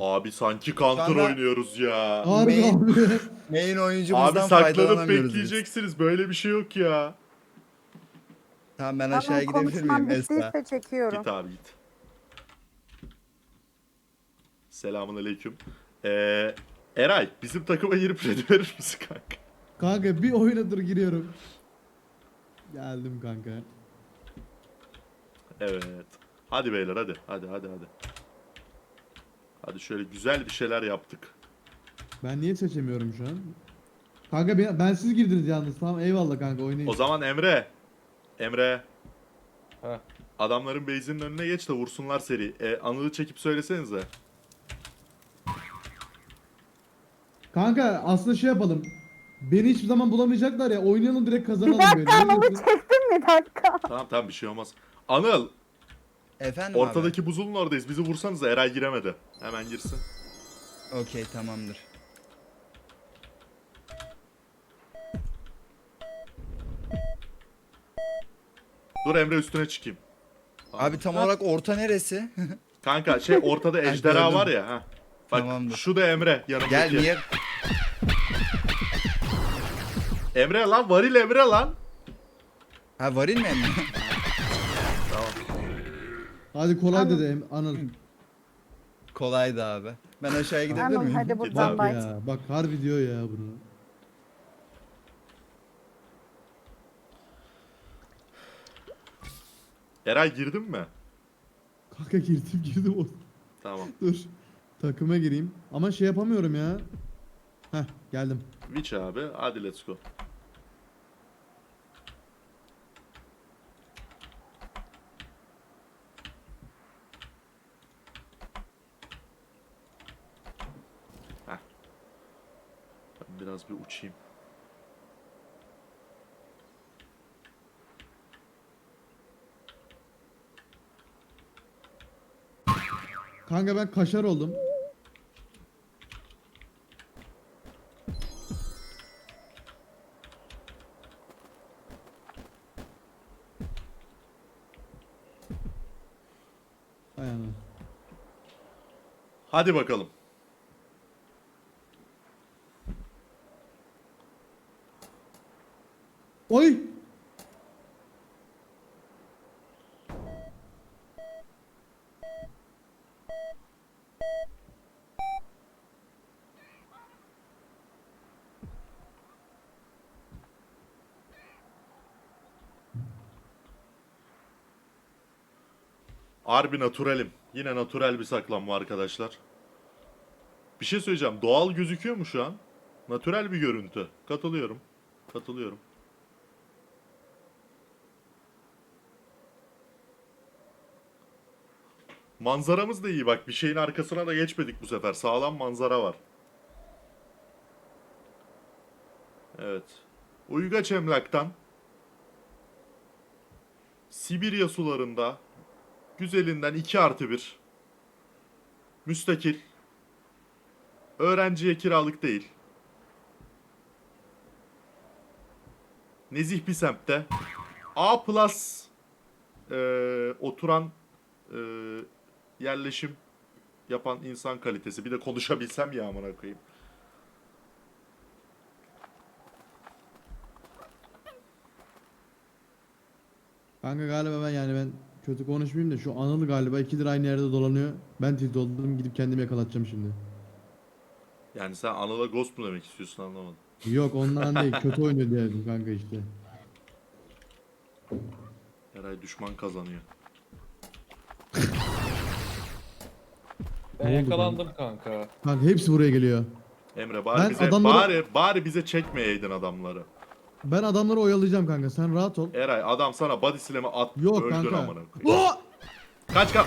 Abi sanki counter anda- oynuyoruz ya. Harbi Main- abi. Main Abi oyuncumuzdan saklanıp faydalanamıyoruz biz. bekleyeceksiniz. Böyle bir şey yok ya. Tamam ben Tamam aşağıya gidebilir konuşmam miyim Esra? bittiyse çekiyorum. Git abi git. Selamun aleyküm. Ee, Eray bizim takıma girip red verir misin kanka? Kanka bir oyuna dur giriyorum. Geldim kanka. Evet. Hadi beyler hadi. Hadi hadi hadi. Hadi şöyle güzel bir şeyler yaptık. Ben niye seçemiyorum şu an? Kanka ben, ben siz girdiniz yalnız. Tamam eyvallah kanka oynayın. O zaman Emre. Emre. Ha. Adamların base'inin önüne geç de vursunlar seri. E, Anıl'ı çekip söylesenize. Kanka aslında şey yapalım. Beni hiçbir zaman bulamayacaklar ya. Oynayalım direkt Bir kazanalım dakika böyle. Ne Anıl'ı diyorsun? çektin mi? Bir dakika. Tamam tamam bir şey olmaz. Anıl Efendim abi? ortadaki buzulun oradayız. Bizi vursanız Eray giremedi. Hemen girsin. Okey tamamdır. Dur Emre üstüne çıkayım. Abi tam olarak orta neresi? Kanka şey ortada ejderha gördüm. var ya. Ha. Bak Tamamdır. şu da Emre yanımdaki. Gel niye? Emre lan varil Emre lan. Ha varil mi Emre? Hadi kolay Anıl. dedi Em- Anıl. Kolaydı abi. Ben aşağıya gidebilir Anıl miyim? hadi buradan abi. bay. Ya bak harbi diyor ya bunu. Eray girdin mi? Kanka girdim girdim o. Tamam. Dur. Takıma gireyim. Ama şey yapamıyorum ya. Heh geldim. Witch abi. Hadi let's go. Biraz bir uçayım. Kanka ben kaşar oldum. Ana. Hadi bakalım. Oy! Harbi naturalim. Yine natural bir saklanma arkadaşlar. Bir şey söyleyeceğim. Doğal gözüküyor mu şu an? Natural bir görüntü. Katılıyorum. Katılıyorum. Manzaramız da iyi bak. Bir şeyin arkasına da geçmedik bu sefer. Sağlam manzara var. Evet. Uygaç Emlak'tan Sibirya sularında güzelinden 2 artı 1 müstakil. Öğrenciye kiralık değil. Nezih bir semtte. A plus eee, oturan eee, yerleşim yapan insan kalitesi. Bir de konuşabilsem ya amına koyayım. Kanka galiba ben yani ben kötü konuşmayayım da şu Anıl galiba ikidir aynı yerde dolanıyor. Ben tilt oldum gidip kendimi yakalatacağım şimdi. Yani sen Anıl'a ghost mu demek istiyorsun anlamadım. Yok ondan değil kötü oynuyor diye dedim kanka işte. Eray düşman kazanıyor. Ben Ne oldu yakalandım kanka. Kanka hepsi buraya geliyor. Emre bari Ben bize adamları- bari bari bize çekmeyeydin adamları. Ben adamları oyalayacağım kanka sen rahat ol. Eray adam sana body slam'ı at Yok öldür kanka. amına koyayım. Oo! Kaç kaç.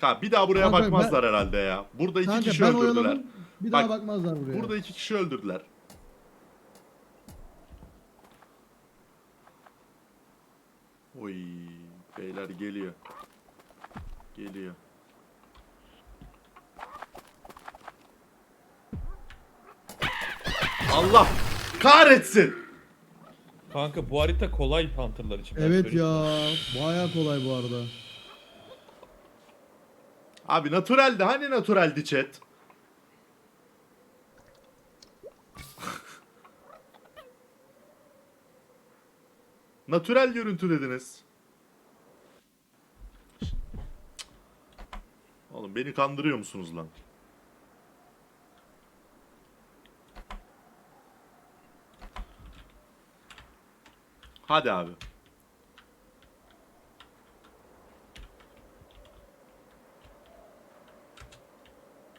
Kanka bir daha buraya Kanka bakmazlar herhalde ya. Burada iki Kanka kişi ben öldürdüler. oyaladım. Bir daha Bak, bakmazlar buraya. Burada iki kişi öldürdüler. Oy beyler geliyor. Geliyor. Allah kahretsin. Kanka bu harita kolay Panther'lar için. ben Evet söyleyeyim. ya. Baya kolay bu arada. Abi naturaldi. Hani naturaldi chat? Natürel görüntü dediniz. Oğlum beni kandırıyor musunuz lan? Hadi abi.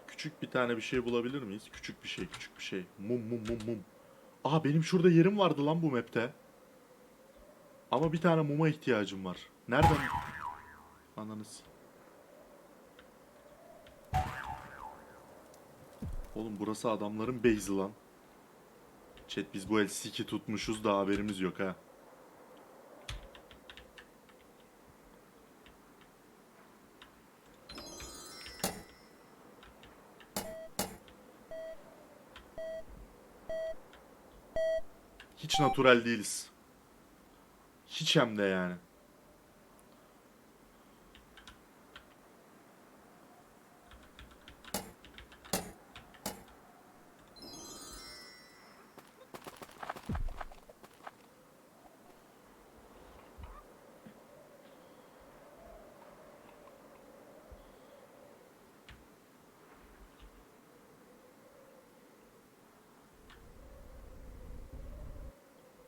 Küçük bir tane bir şey bulabilir miyiz? Küçük bir şey, küçük bir şey. Mum mum mum mum. Aa benim şurada yerim vardı lan bu map'te. Ama bir tane muma ihtiyacım var. Nereden? Ananız. Oğlum burası adamların base'i lan. Chat biz bu L2 tutmuşuz da haberimiz yok ha. Hiç natural değiliz. Hiç hem de yani.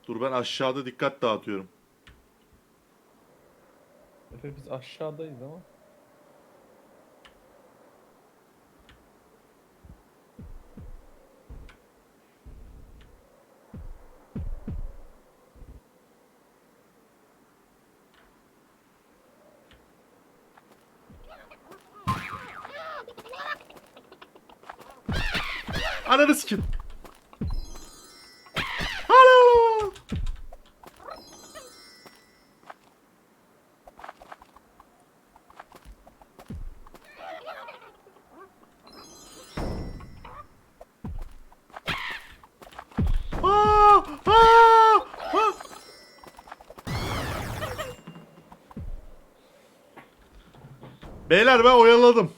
Dur ben aşağıda dikkat dağıtıyorum. Efe biz aşağıdayız ama. Beyler ben oyaladım.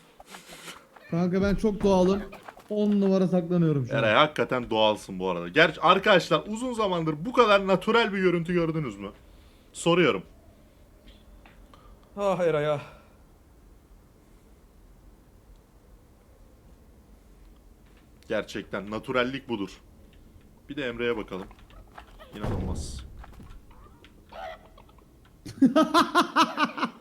Kanka ben çok doğalım. 10 numara saklanıyorum şu an. Eray hakikaten doğalsın bu arada. Gerçi arkadaşlar uzun zamandır bu kadar natürel bir görüntü gördünüz mü? Soruyorum. Ah Eray ah. Gerçekten natürellik budur. Bir de Emre'ye bakalım. İnanılmaz.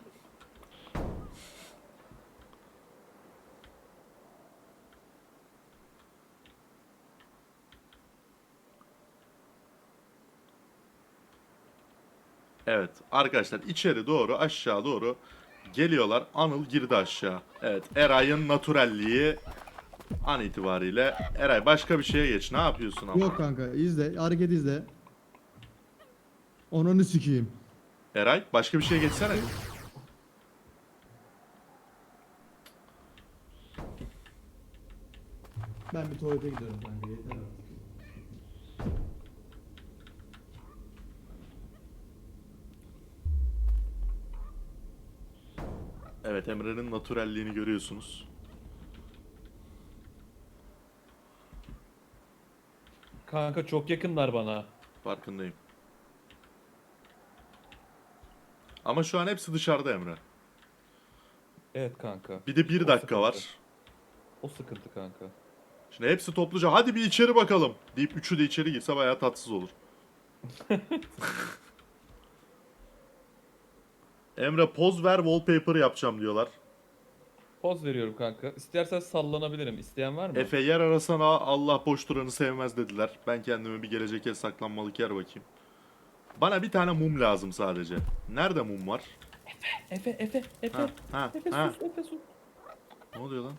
Evet arkadaşlar içeri doğru aşağı doğru geliyorlar. Anıl girdi aşağı. Evet Eray'ın natürelliği an itibariyle. Eray başka bir şeye geç. Ne yapıyorsun ama? Yok kanka izle. Hareket izle. Onunu sikeyim. Eray başka bir şeye geçsene. Ben bir tuvalete gidiyorum kanka. Yeter artık. Evet Emre'nin natürelliğini görüyorsunuz. Kanka çok yakınlar bana. Farkındayım. Ama şu an hepsi dışarıda Emre. Evet kanka. Bir de bir O dakika var. sıkıntı. O sıkıntı kanka. Şimdi hepsi topluca hadi bir içeri bakalım deyip üçü de içeri girse bayağı tatsız olur. Emre poz ver wallpaper yapacağım diyorlar. Poz veriyorum kanka. İstersen sallanabilirim. İsteyen var mı? Efe yer arasana Allah boş duranı sevmez dediler. Ben kendime bir gelecek el saklanmalık yer bakayım. Bana bir tane mum lazım sadece. Nerede mum var? Efe, Efe, Efe. Ha, ha, Efe ha. sus, Efe sus. Ne oluyor lan?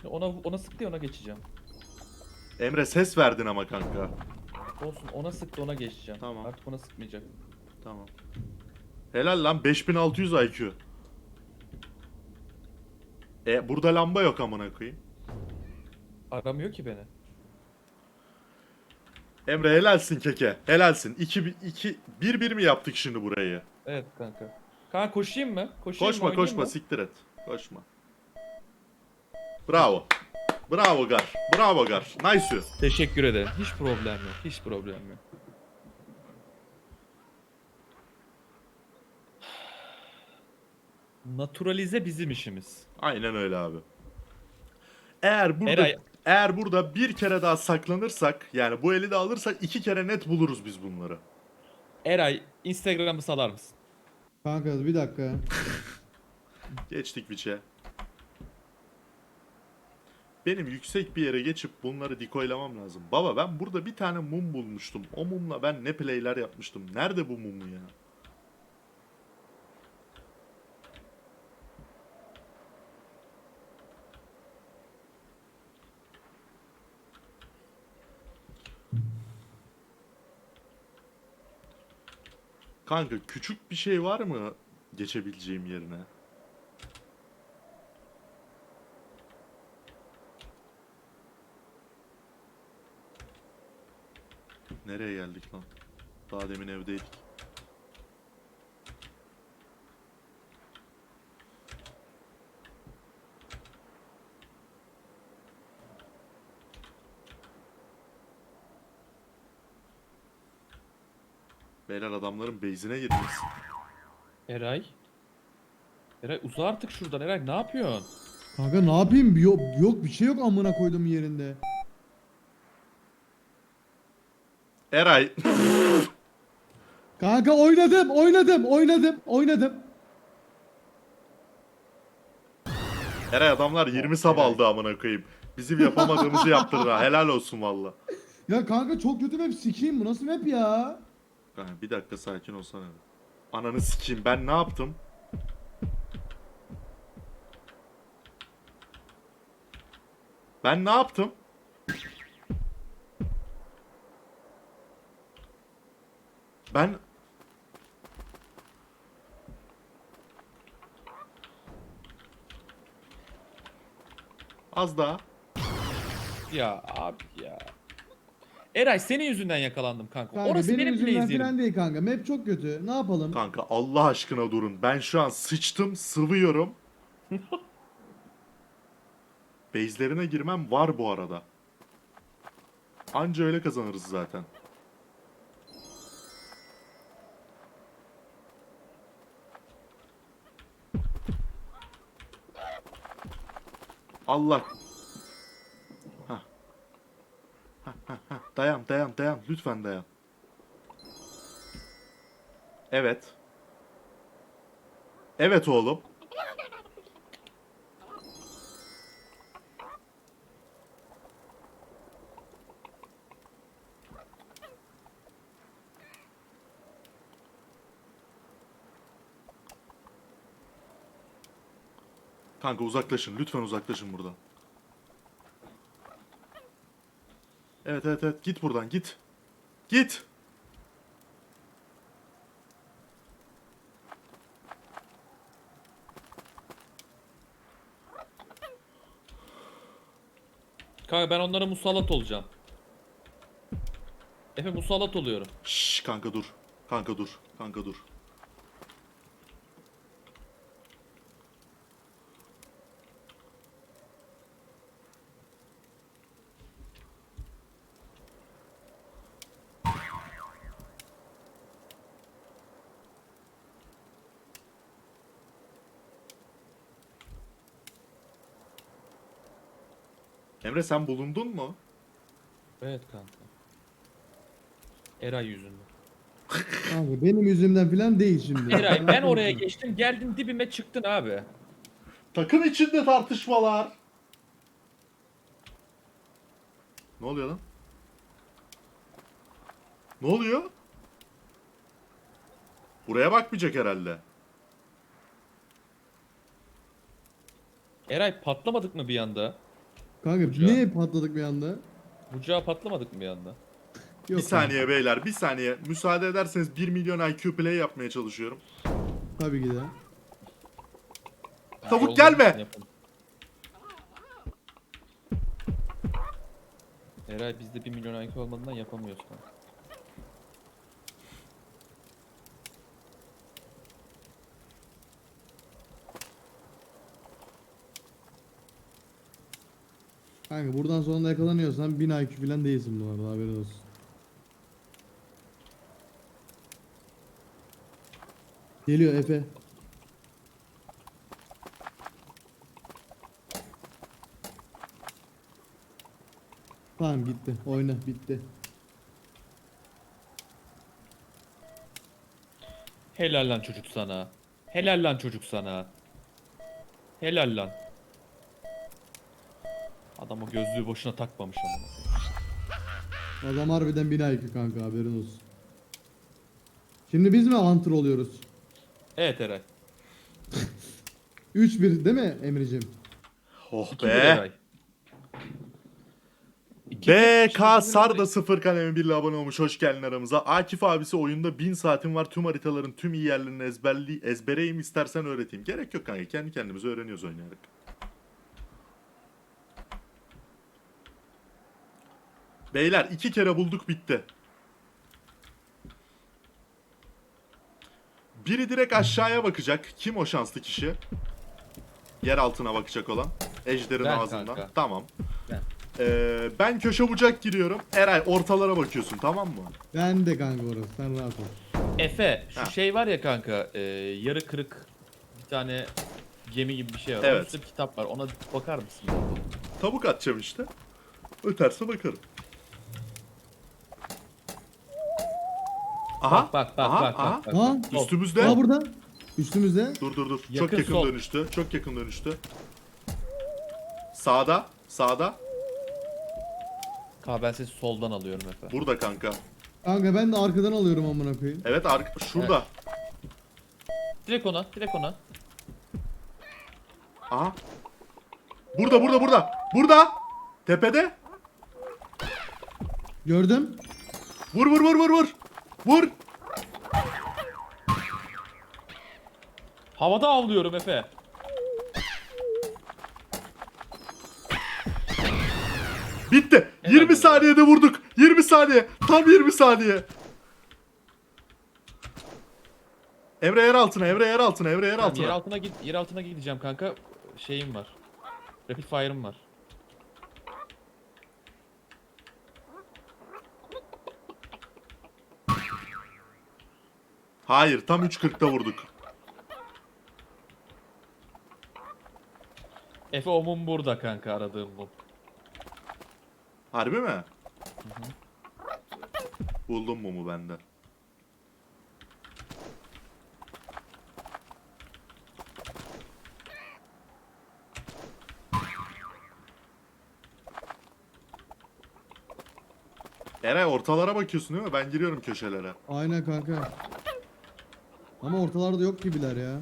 Şimdi ona ona sıktı ona geçeceğim. Emre ses verdin ama kanka. Olsun ona sıktı ona geçeceğim. Tamam. Artık ona sıkmayacak. Tamam. Helal lan 5600 IQ. E burada lamba yok amına koyayım. Aramıyor ki beni. Emre helalsin keke. Helalsin. 2 2 1 1 mi yaptık şimdi burayı? Evet kanka. Kanka koşayım mı? Koşayım Koşma mı, koşma mı? siktir et. Koşma. Bravo. Bravo Gar. Bravo Gar. Nice. Teşekkür ederim. Hiç problem yok. Hiç problem yok. Naturalize bizim işimiz. Aynen öyle abi. Eğer burada Eray- eğer burada bir kere daha saklanırsak yani bu eli de alırsak iki kere net buluruz biz bunları. Eray Instagram'ı salar mısın? Kanka bir dakika. Geçtik Witch'e. Benim yüksek bir yere geçip bunları dikoylamam lazım. Baba ben burada bir tane mum bulmuştum. O mumla ben ne playler yapmıştım. Nerede bu mumu ya? Kanka küçük bir şey var mı geçebileceğim yerine? Nereye geldik lan? Daha demin evdeydik. Beyler adamların base'ine girmiş. Eray? Eray uza artık şuradan Eray ne yapıyorsun? Kanka ne yapayım? Yok, yok bir şey yok amına koydum yerinde. Eray. Kanka oynadım, oynadım, oynadım, oynadım. Eray adamlar 20 sab aldı amına koyayım. Bizim yapamadığımızı yaptırdı. Helal olsun valla. Ya kanka çok kötü map sikeyim bu nasıl map ya? Kanka bir dakika sakin olsana. Ananı sikeyim ben ne yaptım? Ben ne yaptım? Ben Az daha. Ya abi ya. Eray senin yüzünden yakalandım kanka. Kanka Orası benim benim yüzümden falan değil kanka. Map çok kötü. Ne yapalım? Kanka Allah aşkına durun. Ben şu an sıçtım, sıvıyorum. Base'lerine girmem var bu arada. Anca öyle kazanırız zaten. Allah. Hah. Hah, hah, hah. Dayan, dayan, dayan. Lütfen dayan. Evet. Evet oğlum. Kanka uzaklaşın. Lütfen uzaklaşın buradan. Evet evet evet. Git buradan git. Git. Kanka ben onlara musallat olacağım. Efe musallat oluyorum. Şşş kanka dur. Kanka dur. Kanka dur. Emre sen bulundun mu? Evet kanka. Eray yüzünden. Kanka benim yüzümden falan değil şimdi. Eray ben oraya geçtim geldin dibime çıktın abi. Takım içinde tartışmalar. Ne oluyor lan? Ne oluyor? Buraya bakmayacak herhalde. Eray patlamadık mı bir anda? Kanka Uca. niye patladık bir anda? Bucağa patlamadık mı bir anda? Yok bir saniye beyler, bir saniye. Müsaade ederseniz 1 milyon IQ play yapmaya çalışıyorum. Tabii ki de. Ha, Tavuk yolda gelme! yapalım. Eray bizde 1 milyon IQ olmadığından yapamıyoruz kanka. Kanka buradan sonra yakalanıyorsan 1000 IQ falan değilsin bu arada haberin olsun. Geliyor Efe. Tamam gitti. Oyna bitti. Helal lan çocuk sana. Helal lan çocuk sana. Helal lan. Adam o gözlüğü boşuna takmamış ama. Adam harbiden 1000 IQ kanka haberin olsun. Şimdi biz mi hunter oluyoruz? Evet Eray. 3-1 değil mi Emre'cim? Oh İki be. Eray. İki bir- BK Sar da sıfır kalemi birle abone olmuş. Hoş geldin aramıza. Akif abisi oyunda 1000 saatim var. Tüm haritaların tüm iyi yerlerini ezberli ezbereyim istersen öğreteyim. Gerek yok kanka. Kendi kendimize öğreniyoruz oynayarak. Beyler iki kere bulduk bitti. Biri direkt aşağıya bakacak. Kim o şanslı kişi? Yer altına bakacak olan. Ejderin Ben ağzından. kanka. Tamam. Ben. Ee, ben köşe bucak giriyorum. Eray ortalara bakıyorsun tamam mı? Ben de kanka orası sen rahat ol. Efe şu Ha. şey var ya kanka e, yarı kırık bir tane gemi gibi bir şey var. Evet. Bir kitap var ona bakar mısın? Tavuk atacağım işte. Öterse bakarım. Aha. Bak bak bak aha, bak, aha. bak, bak. Ha? Sol. Üstümüzde. Aa burada. Üstümüzde. Dur dur dur. Çok Yakın yakın sol. dönüştü. Çok yakın dönüştü. Sağda. Sağda. Ka ben sesi soldan alıyorum Efe. Burada kanka. Kanka ben de arkadan alıyorum amına koyayım. Evet arka şurada. Direkt ona direkt ona. Aha. Burada burada burada. Burada. Tepede. Gördüm. Vur vur vur vur vur. Vur. Havada avlıyorum Efe. Bitti. Helal 20 be. saniyede vurduk. 20 saniye. Tam 20 saniye. Emre yer altına, Emre yer altına, Emre yer Tamam, altına. yer altına git yer altına gideceğim kanka. Şeyim var. Rapid fire'ım var. Hayır, tam 3.40'da vurduk. Efe o mum burada kanka aradığım mum. Harbi mi? Buldum mumu bende. Eray ortalara bakıyorsun değil mi? Ben giriyorum köşelere. Aynen kanka. Ama ortalarda yok gibiler ya.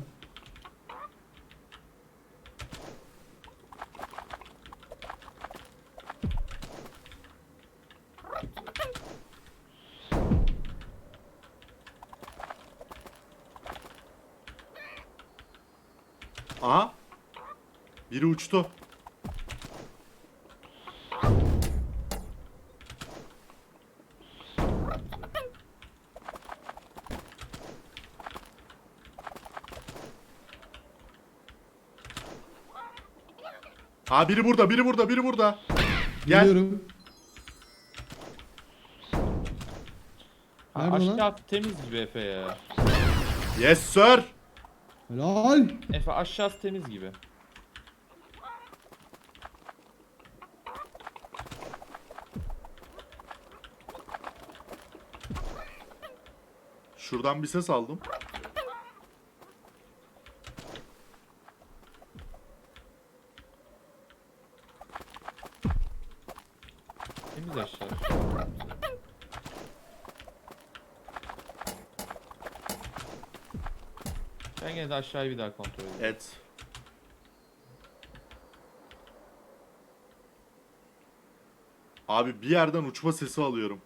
Aha. Biri uçtu. Ha biri burada, biri burada, biri burada. Gel. Geliyorum. Ha, Nerede lan? aşağı temiz gibi Efe ya. Yes sir. Helal. Efe aşağısı temiz gibi. Şuradan bir ses aldım. Temiz aşağı. Ben gene de aşağıyı bir daha kontrol edeyim. Et. Abi bir yerden uçma sesi alıyorum.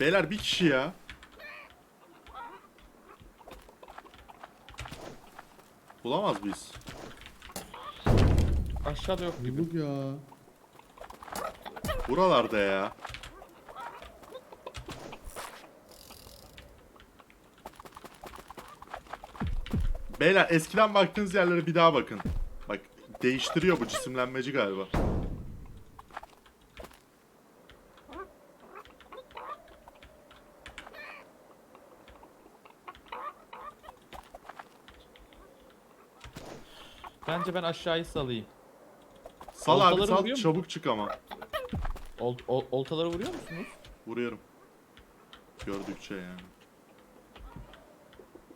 Beyler bir kişi ya. Bulamaz mıyız? Aşağıda yok gibi. Yumruk ya. Buralarda ya. Beyler eskiden baktığınız yerlere bir daha bakın. Bak değiştiriyor bu cisimlenmeci galiba. Bence ben aşağıyı salayım. Sal abi Oltaları sal vuruyor mu? çabuk çık ama. Ol, ol- oltaları vuruyor musunuz? Vuruyorum. Gördükçe yani.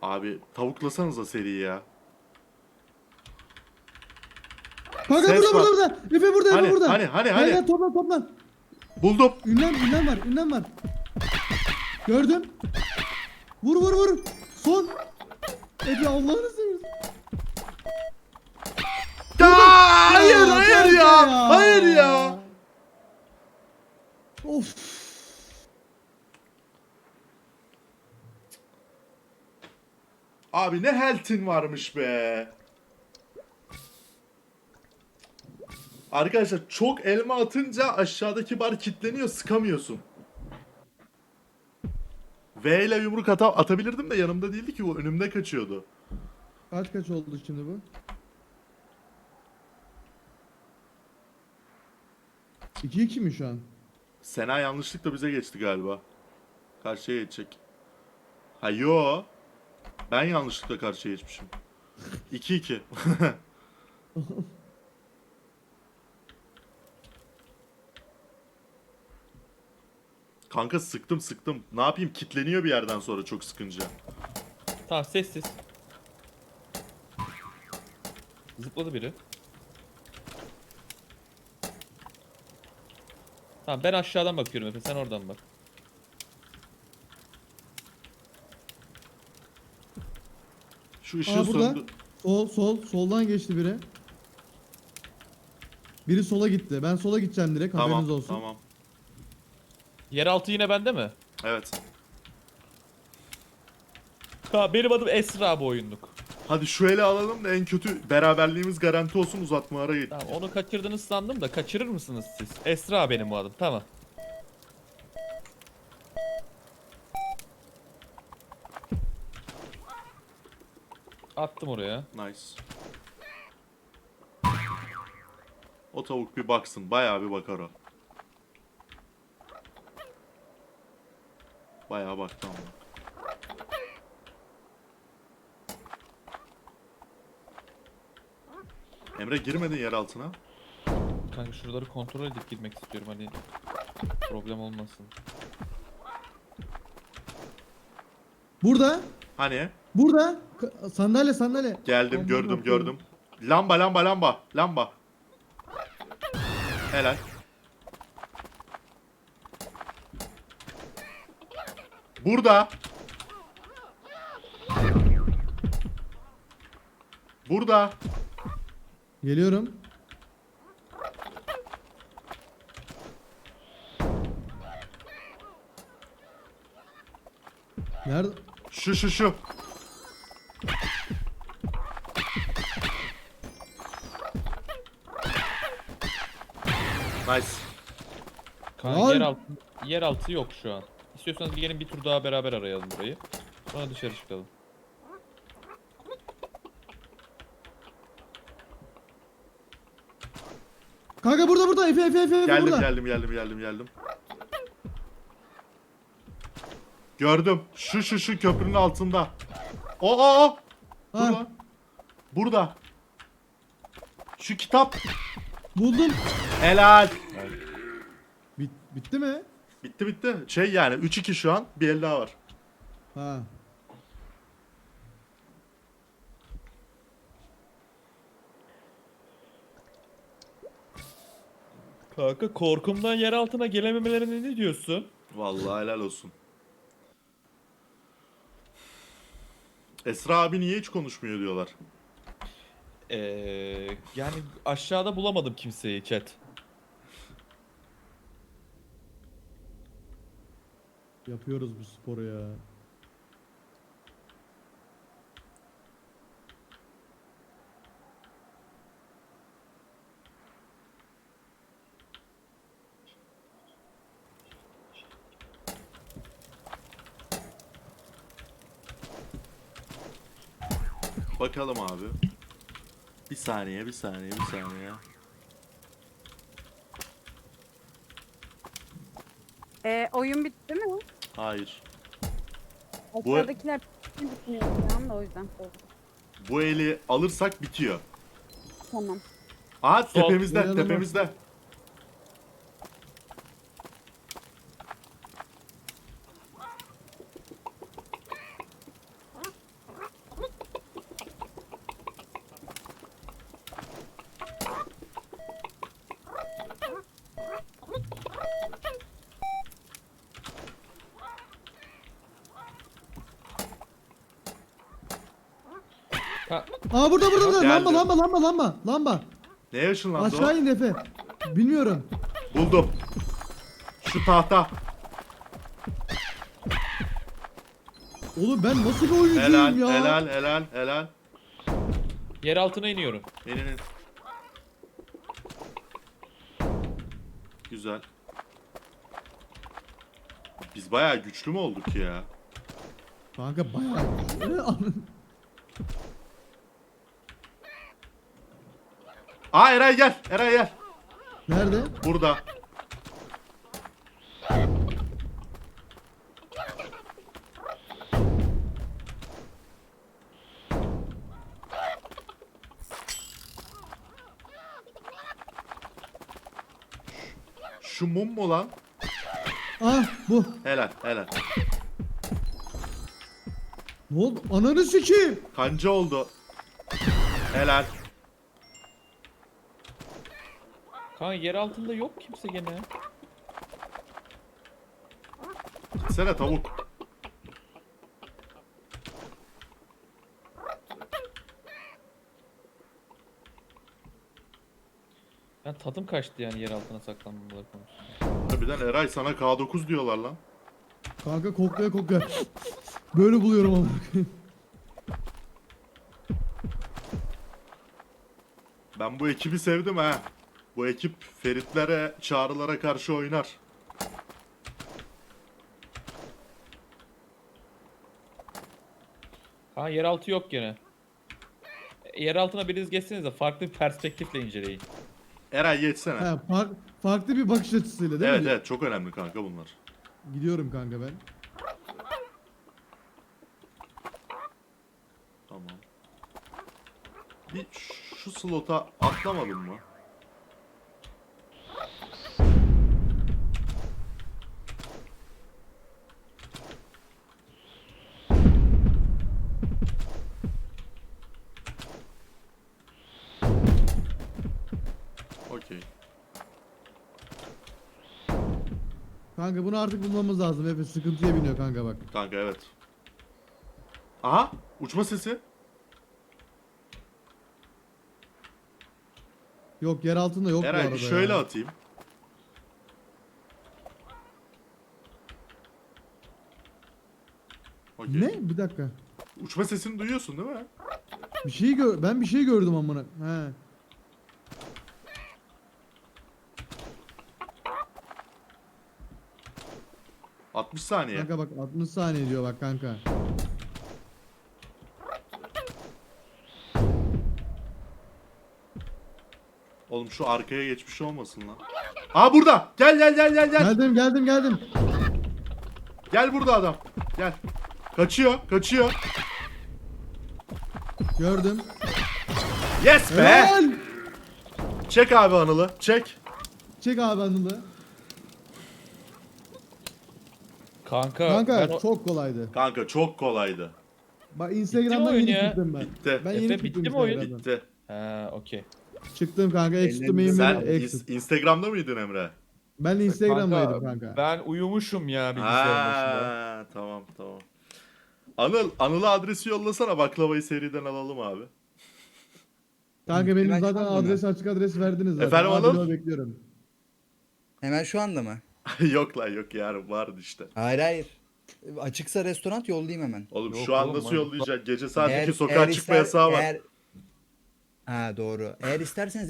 Abi tavuklasanıza seriyi ya. Kanka Ses burada var. burada burada. Efe burada Hani Efe burada. hani hani Gel hani. gel toplan toplan. Buldum. Ünlem ünlem var ünlem var. Gördüm. Vur vur vur. Son. Efe Allah'ını seversen. Ya, hayır Ya, ya. Hayır ya. Of. Abi ne heltin varmış be. Arkadaşlar çok elma atınca aşağıdaki bar kilitleniyor sıkamıyorsun. V ile yumruk ata atabilirdim de yanımda değildi ki o önümde kaçıyordu. Kaç kaç oldu şimdi bu? 2-2 mi şu an? Sena yanlışlıkla bize geçti galiba. Karşıya geçecek. Ha yo. Ben yanlışlıkla karşıya geçmişim. 2-2. Kanka sıktım sıktım. Ne yapayım kitleniyor bir yerden sonra çok sıkınca. Tamam sessiz. Zıpladı biri. Tamam ben aşağıdan bakıyorum Efe sen oradan bak. Şu ışığı Aa, burada. söndü. Sol sol soldan geçti biri. Biri sola gitti. Ben sola gideceğim direkt haberiniz Tamam olsun. tamam. Yeraltı yine bende mi? Evet. Ha benim adım Esra bu oyunluk. Hadi şu ele alalım da en kötü beraberliğimiz garanti olsun uzatmalara git. Tamam onu kaçırdınız sandım da kaçırır mısınız siz? Esra benim bu adım tamam. Attım oraya. Nice. O tavuk bir baksın. Bayağı bir bakar o. Bayağı baktı ama. Emre girmedin yer altına. Kanka şuraları kontrol edip girmek istiyorum hani problem olmasın. Burada. Hani? Burada. Sandalye sandalye. Geldim Aman gördüm Allah'ım. gördüm. Lamba lamba lamba lamba. Helal. Burada. Burada. Geliyorum. Nerede? Şu şu şu. Nice. Kanka Lan! yeraltı, yeraltı yok şu an. İstiyorsanız gelin bir tur daha beraber arayalım burayı. Sonra dışarı çıkalım. Kanka burada burada Efe Efe Efe Geldim burada. geldim geldim geldim geldim. Gördüm. Şu şu şu köprünün altında. O o o. Ha. Burada. Şu kitap. buldum. Helal. Bit, bitti mi? Bitti bitti. Şey yani 3-2 şu an. Bir el daha var. Ha. Kanka korkumdan yer altına gelememelerine ne diyorsun? Vallahi helal olsun. Esra abi niye hiç konuşmuyor diyorlar. Ee, yani aşağıda bulamadım kimseyi chat. Yapıyoruz bu sporu ya. Bakalım abi. Bir saniye, bir saniye, bir saniye. Ee, oyun bitti mi? Hayır. Sıradakiler bitmiyor falan da o yüzden sordum. Bu eli alırsak bitiyor. Tamam. Aha tepemizde, tepemizde. Aa burada burada burada. Geldi. Lamba lamba lamba lamba. Lamba. Neye ışınlandı Aşağı in Efe. Bilmiyorum. Buldum. Şu tahta. Oğlum ben nasıl bir oyuncuyum Helal, ya? helal, helal, helal. yer altına iniyorum. Elinin. Güzel. Biz bayağı güçlü mü olduk ya? Kanka bayağı. Aa Eray gel, Eray gel. Nerede? Burada. Şu mum mu lan? Ah bu. Helal, helal. Ne oldu? Ananı sikeyim. Kanca oldu. Helal. Kanka yer altında yok kimse gene. Gitsene tavuk. Ben tadım kaçtı yani yer altına saklanmamaları konusunda. Harbiden Eray sana K9 diyorlar lan. Kanka koklaya koklaya. Böyle buluyorum ama. Ben bu ekibi sevdim ha. Bu ekip Feritlere, Çağrılara karşı oynar. Ha yer altı yok gene. Yer altına biriniz geçseniz de farklı bir perspektifle inceleyin. Eray geçsene. He, fark, farklı bir bakış açısıyla değil evet mi? evet çok önemli kanka bunlar. Gidiyorum kanka ben. Tamam. Bir şu slota atlamadın mı? Okey. Kanka bunu artık bulmamız lazım. Efe sıkıntıya biniyor kanka bak. Kanka evet. Aha uçma sesi. Yok yer altında yok bu Eray arada şöyle ya. atayım. Okey. Ne? Bir dakika. Uçma sesini duyuyorsun değil mi? Bir şey gör ben bir şey gördüm amına. He. 60 saniye. Kanka bak 60 saniye diyor bak kanka. Oğlum şu arkaya geçmiş olmasın lan. Aa burada. Gel gel gel gel gel. Geldim geldim geldim. Gel burada adam. Gel. Kaçıyor, kaçıyor. Gördüm. Yes be. Helal. Çek abi Anıl'ı. Çek. Çek abi Anıl'ı. Kanka, Kanka ben çok kolaydı. Kanka çok kolaydı. Bak Bitti mi Instagram'dan oyun yeni ya? çıktım ben. Bitti. Ben Efe, yeni bitti çıktım mi oyun? Instagram'dan. Bitti. Ha okey. Çıktım kanka exit main Sen ins- exit. Instagram'da mıydın Emre? Ben Instagram'daydım kanka. Ben uyumuşum ya bilgisayarın başında. Ha, tamam tamam. Anıl, Anıl'a adresi yollasana baklavayı seriden alalım abi. Kanka benim Ben zaten adres açık adres verdiniz zaten. Efendim Anıl? bekliyorum. Hemen şu anda mı? yok lan yok yarın vardı işte. Hayır hayır. Açıksa restoran yollayayım hemen. Oğlum Yok şu an oğlum, nasıl ben- yollayacak? Gece saat 2 Eğer- sokağa eğer çıkma ister- yasağı var. eğer- Ha doğru. Eğer isterseniz